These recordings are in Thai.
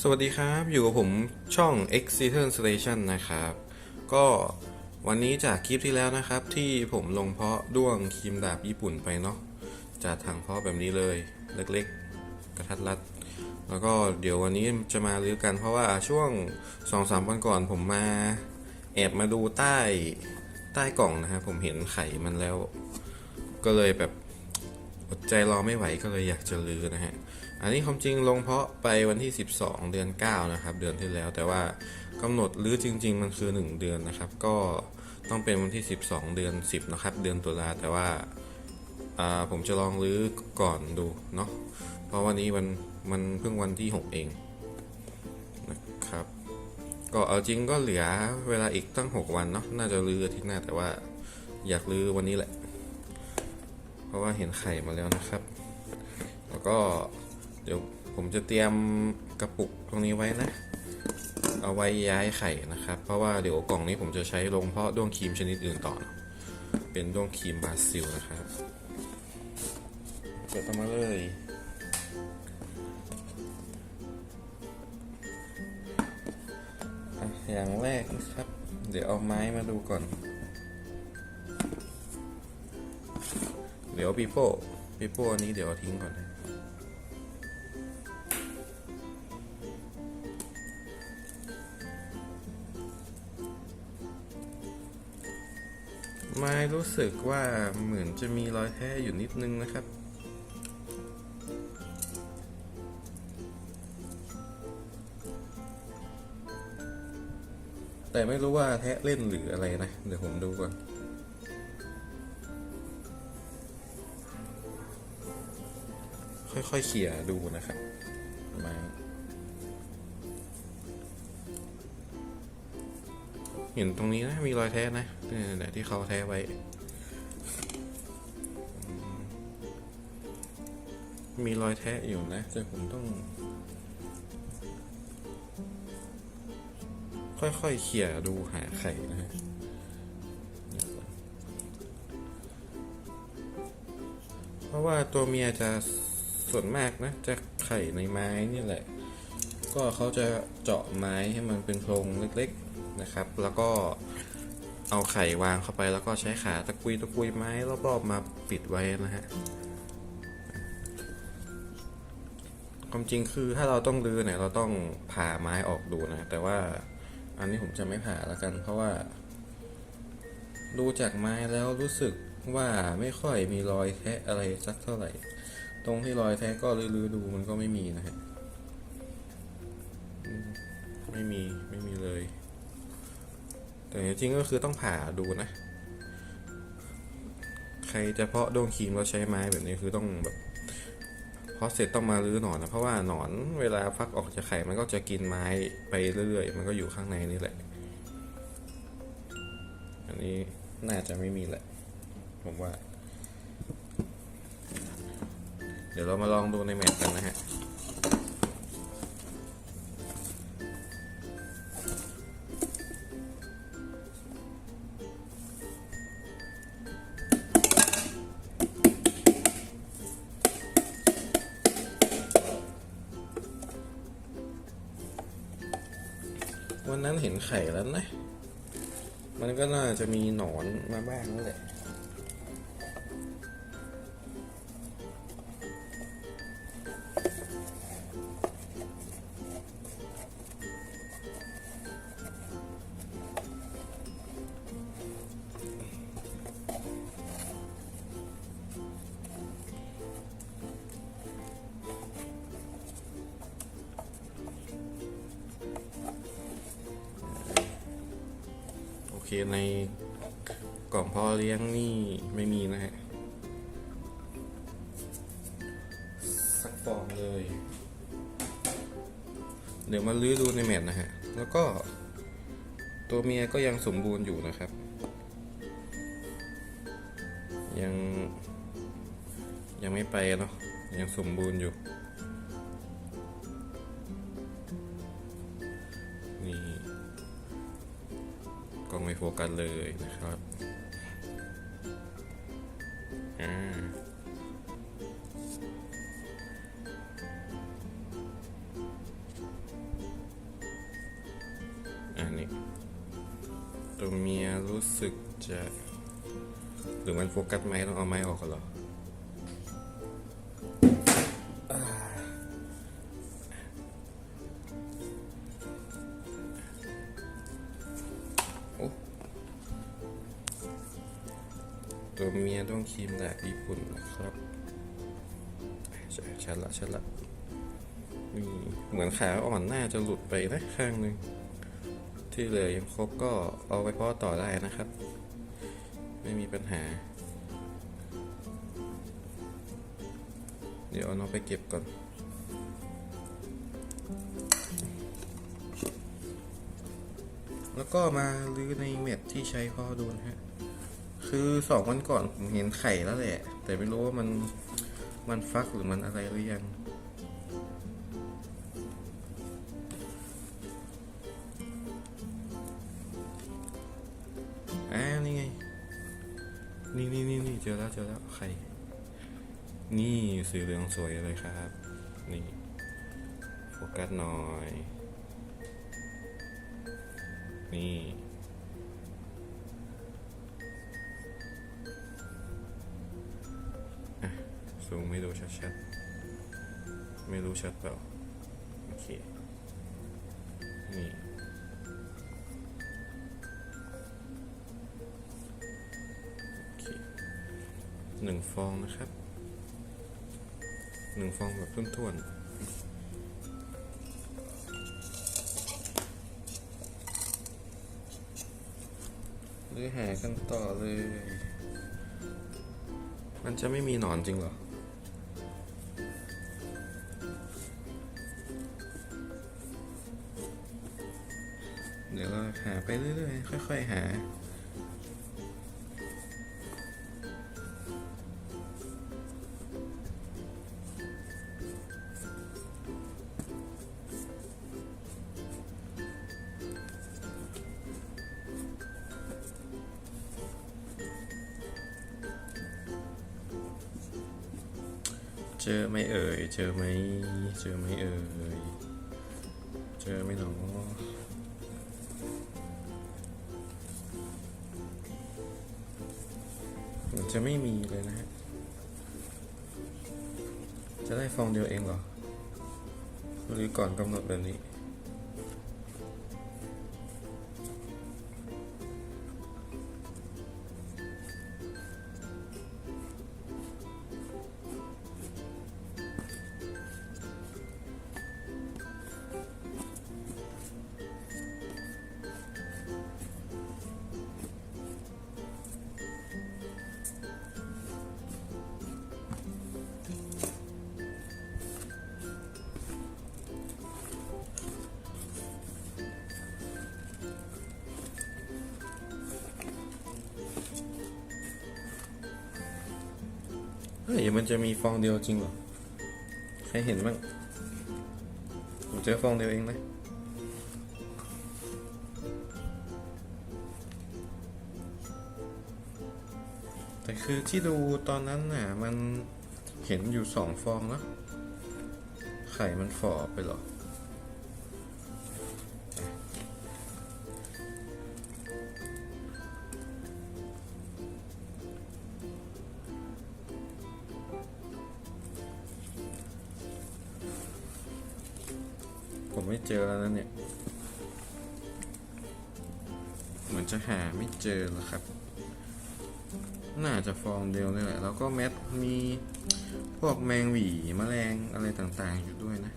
สวัสดีครับ อยู่กับผมช่อง X c i t e r Station นะครับ ก็วันนี้จากคลิปที่แล้วนะครับ ที่ผมลงเพาะด้วงครีมดาบญี่ปุ่นไปเนาะจากถังเพาะแบบนี้เลยเล็กๆ กระทัดรัด แล้วก็เดี๋ยววันนี้จะมาลื้อกันเพราะว่าช่วง 2-3 วันก่อนผมมา แอบมาดูใต้ใต้กล่องนะครับผมเห็นไข่มันแล้ว ก็เลยแบบอดใจรอไม่ไหวก็เลยอยากจะลื้อนะฮะ อันนี้ความจริงลงเพาะไปวันที่ 12 เดือน 9 นะครับ เดือนที่แล้ว แต่ว่ากำหนดรื้อจริง ๆ มันคือ 1 เดือนนะครับ ก็ต้องเป็นวันที่ 12 เดือน 10 นะครับ เดือนตุลาแต่ว่าอ่าผมจะลองรื้อก่อนดูเนาะเพราะวันนี้มันมันเพิ่งวันที่ 6 เองนะครับ ก็เอาจริงก็เหลือเวลาอีกตั้ง 6 วันเนาะน่าจะรื้ออาทิตย์หน้าแต่ว่าอยากรื้อวันนี้แหละ เพราะว่าเห็นไข่มาแล้วนะครับ แล้วก็ เดี๋ยวผมจะเตรียมกระปุกตรงนี้ไว้นะ เอาไว้ย้ายไข่นะครับ เพราะว่าเดี๋ยวกล่องนี้ผมจะใช้ลงเพาะด้วงครีมชนิดอื่นต่อ เป็นด้วงครีมบราซิลนะครับเปิดออกมาเลยอย่างแรกนะครับ เดี๋ยวเอาไม้มาดูก่อน เดี๋ยวปีโป้ปีโป้อันนี้เดี๋ยวทิ้งก่อนนะ ไม้รู้สึกว่าเหมือนจะมีรอยแท้อยู่นิดนึงนะครับ แต่ไม่รู้ว่าแทะเล่นหรืออะไรนะ เดี๋ยวผมดูก่อนค่อยๆเขี่ยดูนะครับ เห็นตรงนี้นะ มีรอยแท้นะเนี่ยที่เขาแท้ไว้มมีรอยแท้อยู่นะแต่ผมต้อง ค่อยๆเขี่ยดูหาไข่นะฮะเพราะว่าตัวเมียจะส่วนมากนะ จะไข่ในไม้นี่แหละ ก็เขาจะเจาะไม้ให้มันเป็นโพรงเล็กๆ นะครับ แล้วก็เอาไข่วางเข้าไปแล้วก็ใช้ขาตะกุยตะกุยไม้รอบๆมาปิดไว้นะฮะความจริงคือถ้าเราต้องรื้อเนี่ยเราต้องผ่าไม้ออกดูนะ แต่ว่าอันนี้ผมจะไม่ผ่าแล้วกัน เพราะว่า ดูจากไม้แล้วรู้สึกว่าไม่ค่อยมีรอยแทะอะไรสักเท่าไหร่ ตรงที่รอยแทะก็รื้อๆดูมันก็ไม่มีนะฮะไม่มีไม่มีเลย แต่จริงก็คือต้องผ่าดูนะ ใครจะเพาะดวงครีมแล้วใช้ไม้แบบนี้คือต้องแบบเพาะเสร็จต้องมารื้อหนอนนะเพราะว่าหนอนเวลาฟักออกจากไข่มันก็จะกินไม้ไปเรื่อยๆมันก็อยู่ข้างในนี่แหละ อันนี้น่าจะไม่มีแหละ ผมว่า เดี๋ยวเรามาลองดูในแมปกันนะฮะ วันนั้นเห็นไข่แล้วนะ มันก็น่าจะมีหนอนมาบ้างนั่นแหละ ในกล่องพ่อเลี้ยงนี่ไม่มีนะฮะ สักฟองเลย เดี๋ยวมาลื้อดูในแมทนะฮะ แล้วก็ตัวเมียก็ยังสมบูรณ์อยู่นะครับ ยัง ยังไม่ไปเนาะยังสมบูรณ์อยู่ โฟกัสเลยนะครับอันนี้ตัวเมียรู้สึกจะ หรือมันโฟกัสไหมต้องเอาไม้ออกก่อนหรอ ตัวเมียต้องครีมแบบญี่ปุ่นนะครับใช่ชัดละชัดละนี่เหมือนขาอ่อนน่าจะหลุดไปนะข้างหนึ่งที่เหลือยังครบก็เอาไปพาะต่อได้นะครับ ไม่มีปัญหา เดี๋ยวเอาน้องไปเก็บก่อนแล้วก็มาลื้อในเม็ดที่ใช้พ่อดูนะฮะ คือสองวันก่อนผมเห็นไข่แล้วแหละ แต่ไม่รู้ว่ามันมันฟักหรือมันอะไรหรือยังอ่านี่ไง นี่นี่นี่นี่เจอแล้วเจอแล้วไข่ นี่สีเหลืองสวยเลยครับ นี่โฟกัสหน่อย นี่ ซูมไม่ดูชัดๆ ไม่รู้ชัดเปล่าโอเค นี่ โอเคหนึ่งฟองนะครับ หนึ่งฟองแบบท้วนๆหรือหากันต่อเลย มันจะไม่มีหนอนจริงเหรอ เดี๋ยวเราหาไปเรื่อยๆ ค่อย ๆ หา เจอไหมเอ่ย เจอไหม เจอไหมเอ่ย เจอไหมหนอ จะไม่มีเลยนะฮะ จะได้ฟองเดียวเองเหรอหรือก่อนกำหนดแบบนี้ ฮ้ยมันจะมีฟองเดียวจริงเหรอ ใครเห็นบ้าง ผมเจอฟองเดียวเองนะแต่คือที่ดูตอนนั้นน่ะ มันเห็นอยู่สองฟองนะไข่มันฝ่อไปหรอ ผมไม่เจอแล้วนะเนี่ย เหมือนจะหาไม่เจอแล้วครับ น่าจะฟองเดียวนี่แหละ แล้วก็เม็ดมีพวกแมงหวีแมลงอะไรต่างๆอยู่ด้วยนะ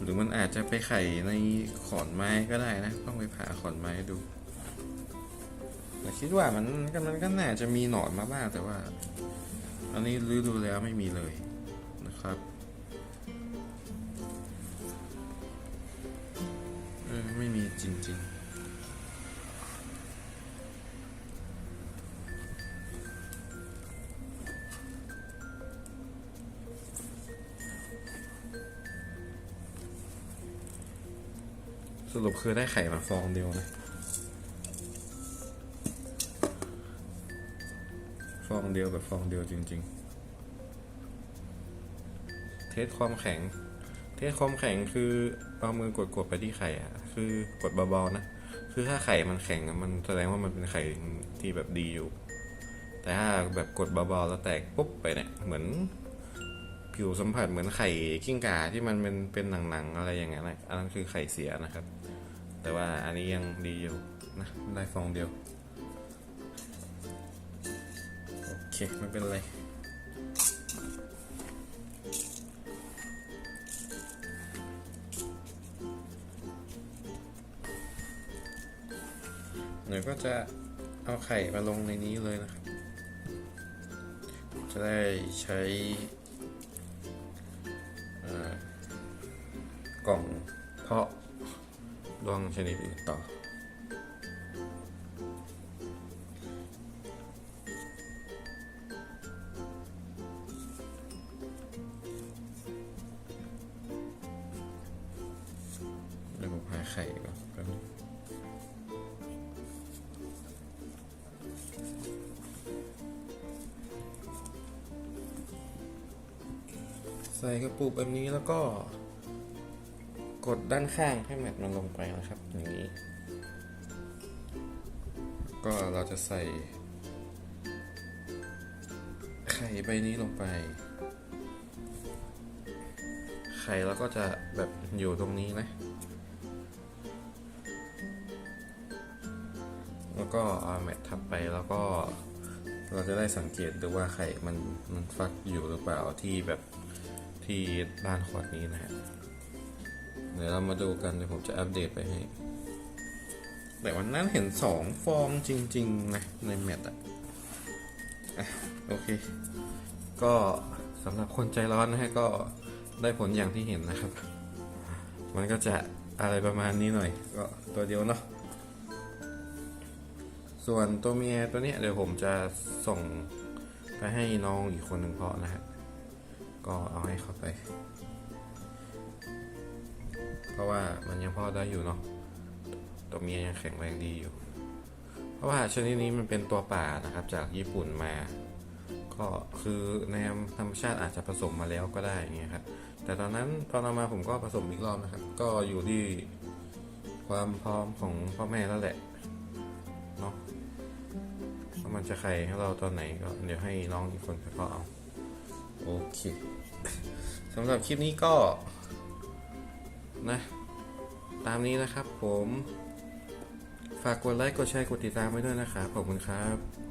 หรือมันอาจจะไปไข่ในขอนไม้ก็ได้นะ ต้องไปผ่าขอนไม้ดูแต่คิดว่ามันก็มันก็น่าจะมีหนอนมาบ้างแต่ว่า อันนี้รื้อดูแล้วไม่มีเลยนะครับ ออไม่มีจริงๆสรุปคือได้ไข่มาฟองเดียวนะฟองเดียวแบบฟองเดียวจริง ๆ เทสความแข็ง ทสความแข็งคือเอามือกดๆไปที่ไข่อะคือกดเบาๆนะ คือถ้าไข่มันแข็งอะมันแสดงว่ามันเป็นไข่ที่แบบดีอยู่ แต่ถ้าแบบกดเบาๆแล้วแตกปุ๊บไปเนี่ยเหมือน ผิวสัมผัสเหมือนไข่กิ้งก่าที่มันเป็นเป็นหนังๆอะไรอย่างเงี้ยนะอันนั้นคือไข่เสียนะครับ แต่ว่าอันนี้ยังดีอยู่นะได้ฟองเดียวโอเคไม่เป็นไร เดี๋ยวก็จะเอาไข่มาลงในนี้เลยนะครับ จะได้ใช้กล่องเพาะดวงชนิดอื่นต่อเดี๋ยวผมหาไข่ก่อนแป๊บนึง ใส่กระปุกแบบนี้แล้วก็ กดด้านข้างให้แมทมันลงไปนะครับ อย่างนี้ ก็เราจะใส่ ไข่ใบนี้ลงไป ไข่แล้วก็จะแบบอยู่ตรงนี้นะแล้วก็เอาแมททับไปแล้วก็เราจะได้สังเกตดูว่าไข่มันมันฟักอยู่หรือเปล่าที่แบบ ที่ด้านขวดนี้นะฮะเดี๋ยวเรามาดูกันเดี๋ยวผมจะอัปเดตไปให้ แต่วันนั้นเห็นสองฟองจริง ๆ นะ ในแมตช์อะอะโอเค ก็สำหรับคนใจร้อนนะฮะก็ได้ผลอย่างที่เห็นนะครับ มันก็จะอะไรประมาณนี้หน่อย ก็ตัวเดียวเนาะส่วนตัวเมียตัวเนี้ยเดี๋ยวผมจะส่งไปให้น้องอีกคนหนึ่งเพาะนะฮะ ก็เอาให้เข้าไป เพราะว่ามันยังพาะได้อยู่เนาะตัวเมียยังแข็งแรงดีอยู่ เพราะว่าชนิดนี้มันเป็นตัวป่านะครับ จากญี่ปุ่นมา ก็คือในธรรมชาติอาจจะผสมมาแล้วก็ได้อย่างเงี้ยครับแต่ตอนนั้นตอนเอามาผมก็ผสมอีกรอบนะครับ ก็อยู่ที่ความพร้อมของพ่อแม่แล้วแหละเนาะว่ามันจะไข่ให้เราตอนไหนก็เดี๋ยวให้น้องอีกคนไปก็เอา โอเคสำหรับคลิปนี้ก็นะ ตามนี้นะครับผม ฝากกดไลค์ กดแชร์ กดติดตามไว้ด้วยนะครับ ขอบคุณครับ